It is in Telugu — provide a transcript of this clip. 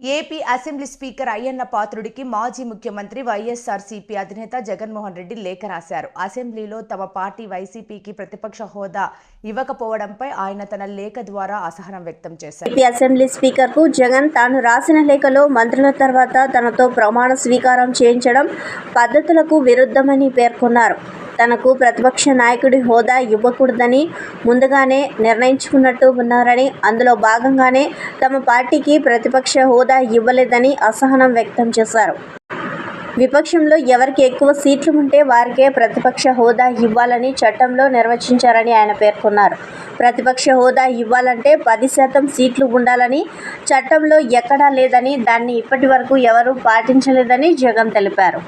AP assembly speaker Ayyanna పాత్రుడికి మాజీ ముఖ్యమంత్రి వైఎస్ఆర్సీపీ అధినేత జగన్మోహన్ రెడ్డి లేఖ రాశారు. అసెంబ్లీలో తమ పార్టీ వైసీపీకి ప్రతిపక్ష హోదా ఇవ్వకపోవడంపై ఆయన తన లేఖ ద్వారా అసహనం వ్యక్తం చేశారు. ఏపీ అసెంబ్లీ స్పీకర్కు జగన్ తాను రాసిన లేఖలో మంత్రుల తర్వాత తనతో ప్రమాణ స్వీకారం చేయించడం పద్ధతులకు విరుద్ధమని పేర్కొన్నారు. తనకు ప్రతిపక్ష నాయకుడి హోదా ఇవ్వకూడదని ముందుగానే నిర్ణయించుకున్నట్టు ఉన్నారని అందులో భాగంగానే తమ పార్టీకి ప్రతిపక్ష హోదా ఇవ్వలేదని అసహనం వ్యక్తం చేశారు. విపక్షంలో ఎవరికి ఎక్కువ సీట్లు ఉంటే వారికే ప్రతిపక్ష హోదా ఇవ్వాలని చట్టంలో నిర్వచించారని ఆయన పేర్కొన్నారు. ప్రతిపక్ష హోదా ఇవ్వాలంటే పది శాతం సీట్లు ఉండాలని చట్టంలో ఎక్కడా లేదని దాన్ని ఇప్పటి వరకు ఎవరూ పాటించలేదని జగన్ తెలిపారు.